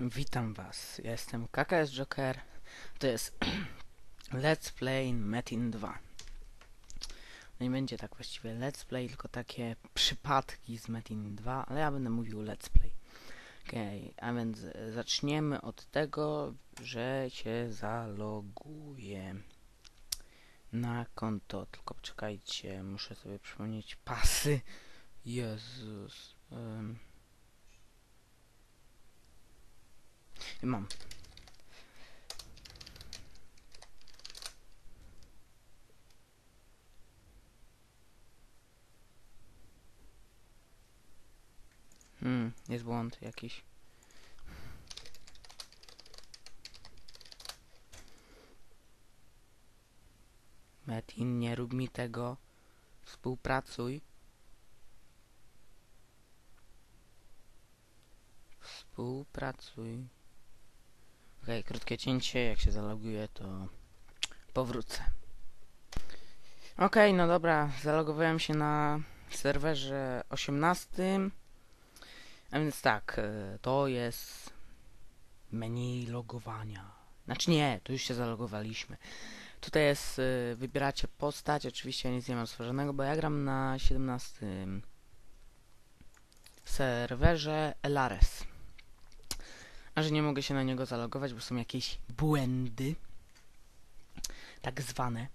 Witam was, ja jestem KKS Joker, to jest Let's Play Metin 2. Nie będzie tak właściwie Let's Play, tylko takie przypadki z Metin 2, ale ja będę mówił Let's Play. Okej, a więc e, zaczniemy od tego, że się zaloguję na konto, tylko poczekajcie, muszę sobie przypomnieć pasy. Jezus. em. Mam. Hmm, jest błąd jakiś. Metin, nie rób mi tego. Współpracuj. Współpracuj. Okej, krótkie cięcie. Jak się zaloguję, to powrócę. Okej, no dobra. Zalogowałem się na serwerze 18. A więc tak, e, to jest menu logowania. Znaczy nie, tu już się zalogowaliśmy. Tutaj jest, e, wybieracie postać. Oczywiście ja nic nie mam stworzonego, bo ja gram na 17 serwerze Elares. A że nie mogę się na niego zalogować, bo są jakieś błędy. Tak zwane.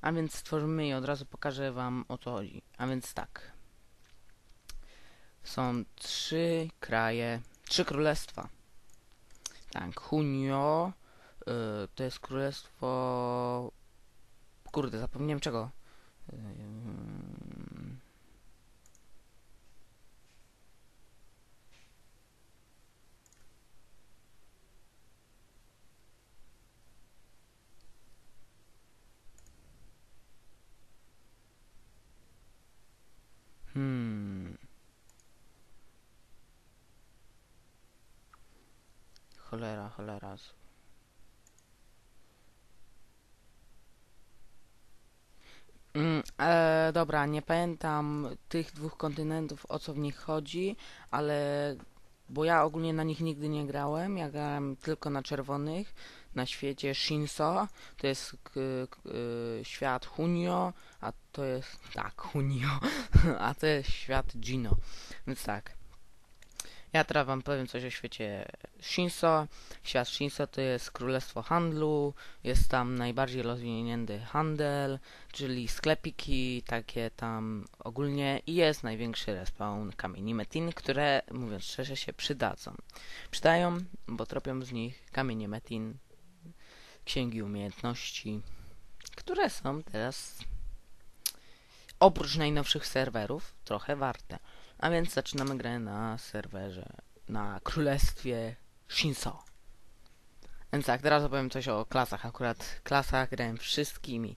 A więc stworzymy i od razu pokażę wam o co chodzi. A więc tak. Są trzy kraje, trzy królestwa. Tak, Hunio, y, to jest królestwo... Kurde, zapomniałem czego. Y, Hmm. Cholera, cholera. Mm, e, dobra, nie pamiętam tych dwóch kontynentów, o co w nich chodzi, ale bo ja ogólnie na nich nigdy nie grałem, ja grałem tylko na czerwonych, na świecie Shinso, to jest y, świat Hunio, a to jest, tak, Hunio, a to jest świat Gino, więc tak. Ja teraz wam powiem coś o świecie Shinso. Świat Shinso to jest królestwo handlu, jest tam najbardziej rozwinięty handel, czyli sklepiki, takie tam ogólnie i jest największy respawn kamieni metin, które mówiąc szczerze się przydadzą. Przydają, bo tropią z nich kamienie metin, księgi umiejętności, które są teraz oprócz najnowszych serwerów trochę warte. A więc zaczynamy grę na serwerze, na królestwie Shinso. Więc tak, teraz opowiem coś o klasach. Akurat klasach grałem wszystkimi.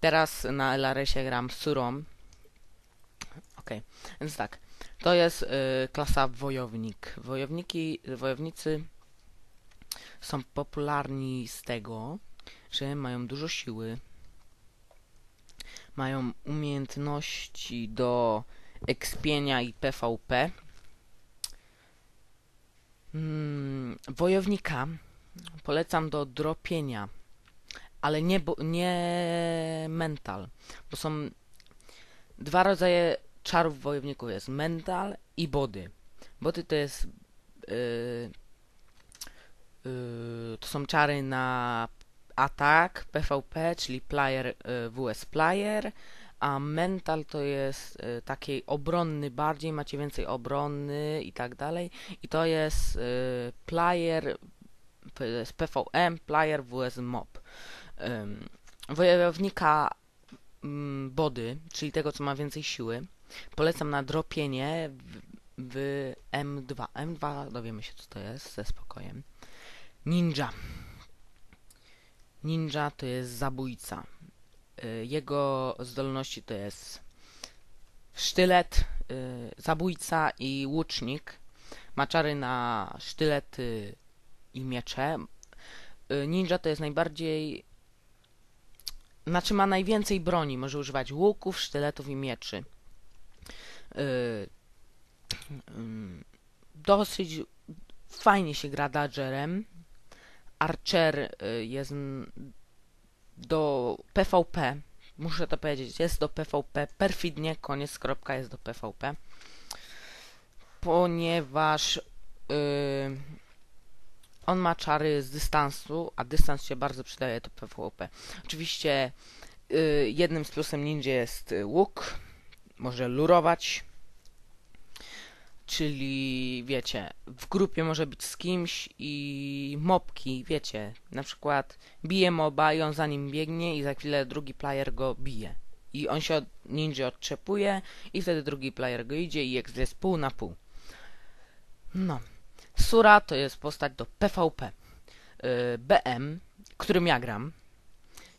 Teraz na Elaresie gram Surą. Okej, więc tak. To jest y, klasa wojownik. Wojowniki, wojownicy są popularni z tego, że mają dużo siły, mają umiejętności do ekspienia i PvP. Mm, wojownika polecam do dropienia, ale nie, bo, nie mental, bo są dwa rodzaje czarów wojowników. Jest mental i body. Body to jest yy, yy, to są czary na atak, PvP, czyli player yy, vs player, a mental to jest y, taki obronny bardziej, macie więcej obrony i tak dalej. I to jest y, player, jest PVM, player vs mob. Wojownika mm, body, czyli tego co ma więcej siły, polecam na dropienie w, w M2. M2 dowiemy się co to jest ze spokojem. Ninja. Ninja to jest zabójca. Y, Jego zdolności to jest sztylet, y, zabójca i łucznik. Ma czary na sztylety i miecze. Y, Ninja to jest najbardziej... Znaczy ma najwięcej broni. Może używać łuków, sztyletów i mieczy. Ym, Dosyć fajnie się gra Dodgerem. Archer jest do PvP. Muszę to powiedzieć, jest do PvP. Perfidnie, koniec, kropka, jest do PvP. Ponieważ y, on ma czary z dystansu, a dystans się bardzo przydaje do PvP. Oczywiście y, jednym z plusem ninja jest łuk. Może lurować. Czyli wiecie, w grupie może być z kimś i mopki, wiecie, na przykład bije moba i on za nim biegnie i za chwilę drugi player go bije. I on się od ninja odczepuje i wtedy drugi player go idzie i exp jest pół na pół. No. Sura to jest postać do PvP. Yy, BM, którym ja gram,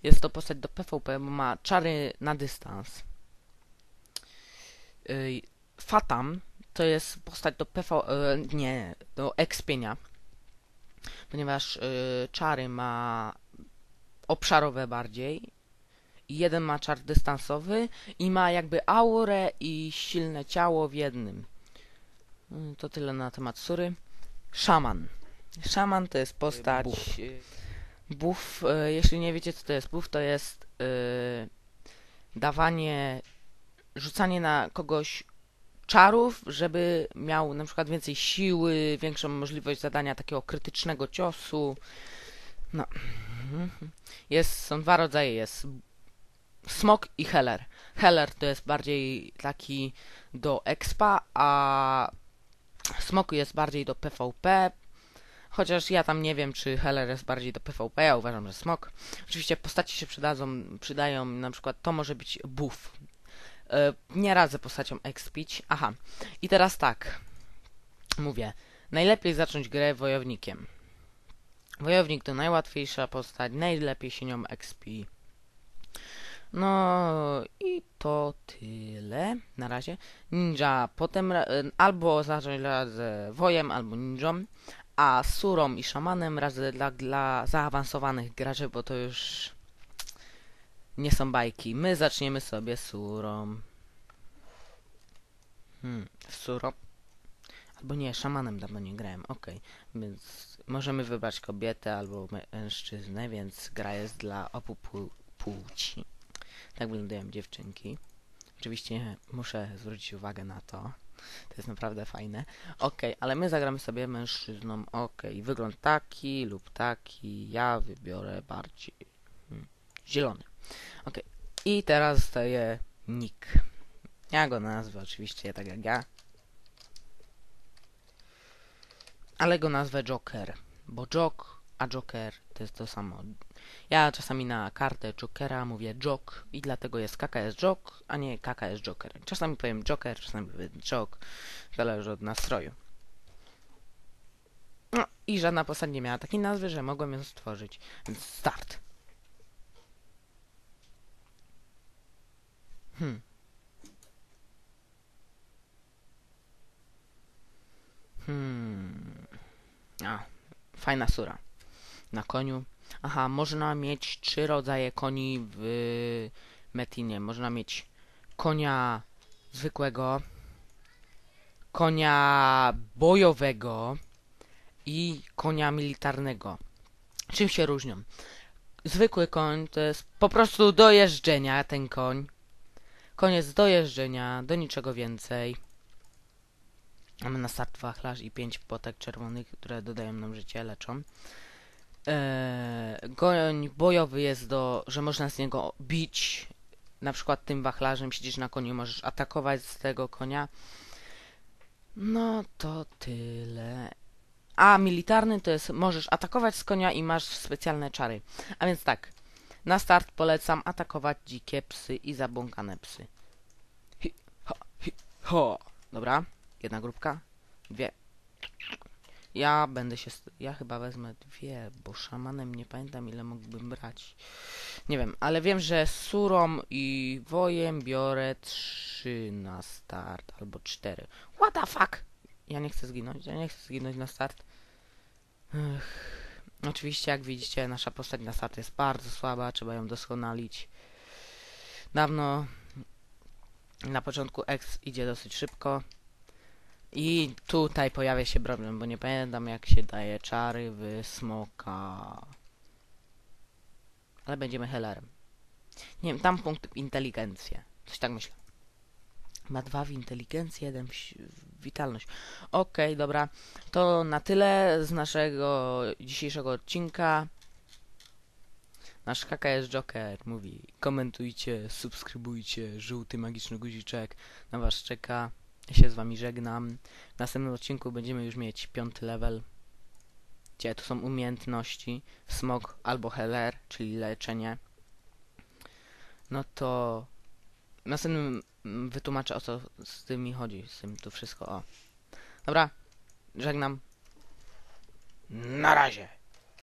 jest to postać do PvP, bo ma czary na dystans. Yy, Fatam to jest postać do PV... e, nie, do expienia. Ponieważ y, czary ma obszarowe bardziej. Jeden ma czar dystansowy i ma jakby aurę i silne ciało w jednym. Y, To tyle na temat Sury. Szaman. Szaman to jest postać... Buff. y, Buff, e, jeśli nie wiecie co to jest buff, to jest e, dawanie, rzucanie na kogoś czarów, żeby miał na przykład więcej siły, większą możliwość zadania takiego krytycznego ciosu. No. Jest, są dwa rodzaje, jest smok i heller. Heller to jest bardziej taki do expa, a smok jest bardziej do PvP, Chociaż ja tam nie wiem, czy Heller jest bardziej do PvP, ja uważam, że smok. Oczywiście postaci się przydadzą, przydają, na przykład to może być buff. E, nie radzę postacią expić. Aha, i teraz tak. Mówię, najlepiej zacząć grę wojownikiem. Wojownik to najłatwiejsza postać, najlepiej się nią expi. No i to tyle na razie. Ninja potem e, albo zacząć razem wojem, albo ninją a surą i szamanem razy dla, dla zaawansowanych graczy, bo to już nie są bajki. My zaczniemy sobie surą. Hmm, surą. Albo nie, szamanem dawno nie grałem, okej. Więc możemy wybrać kobietę albo mężczyznę, więc gra jest dla obu pł- płci. Tak wyglądają dziewczynki. Oczywiście muszę zwrócić uwagę na to. To jest naprawdę fajne. Okej, ale my zagramy sobie mężczyzną. Okej, wygląd taki lub taki. Ja wybiorę bardziej hmm, zielony. Okej, i teraz zostaje nick. Ja go nazwę oczywiście tak jak ja. Ale go nazwę Joker, bo Jok a Joker to jest to samo. Ja czasami na kartę Jokera mówię Jok i dlatego jest KKS Jok, a nie KKS Joker. Czasami powiem Joker, czasami powiem Jok. Zależy od nastroju. No i żadna postać nie miała takiej nazwy, że mogłem ją stworzyć. Więc start. Hmm. Hmm. A, fajna sura. Na koniu. Aha, można mieć trzy rodzaje koni w Metinie. Można mieć konia zwykłego, konia bojowego i konia militarnego. Czym się różnią? Zwykły koń to jest po prostu do jeżdżenia ten koń. Koniec do jeżdżenia, do niczego więcej. Mamy na start wachlarz i pięć potek czerwonych, które dodają nam życie, leczą. Eee, goń bojowy jest do, że można z niego bić. Na przykład tym wachlarzem siedzisz na koniu, możesz atakować z tego konia. No to tyle. A militarny to jest, możesz atakować z konia i masz specjalne czary. A więc tak, na start polecam atakować dzikie psy i zabłąkane psy. Hi, ho, hi, ho. Dobra, jedna grupka, dwie. Ja będę się, ja chyba wezmę dwie, bo szamanem nie pamiętam ile mógłbym brać. Nie wiem, ale wiem, że surą i wojem biorę trzy na start, albo cztery. What the fuck? Ja nie chcę zginąć, ja nie chcę zginąć na start. Ech. Oczywiście, jak widzicie, nasza na start jest bardzo słaba, trzeba ją doskonalić. Dawno na początku X idzie dosyć szybko I tutaj pojawia się problem, bo nie pamiętam jak się daje czary w smoka. Ale będziemy healerem. Nie wiem, tam punkt inteligencję. Coś tak myślę. Ma dwa w inteligencję, jeden w, witalność. Okej, dobra. To na tyle z naszego dzisiejszego odcinka. Nasz KKS Joker mówi komentujcie, subskrybujcie, żółty magiczny guziczek na was czeka. Ja się z wami żegnam. W następnym odcinku będziemy już mieć piąty level. Gdzie tu są umiejętności. Smog albo healer, czyli leczenie. No to następnym mm, wytłumaczę o co z tym mi chodzi. Z tym tu wszystko o. Dobra, żegnam. Na razie.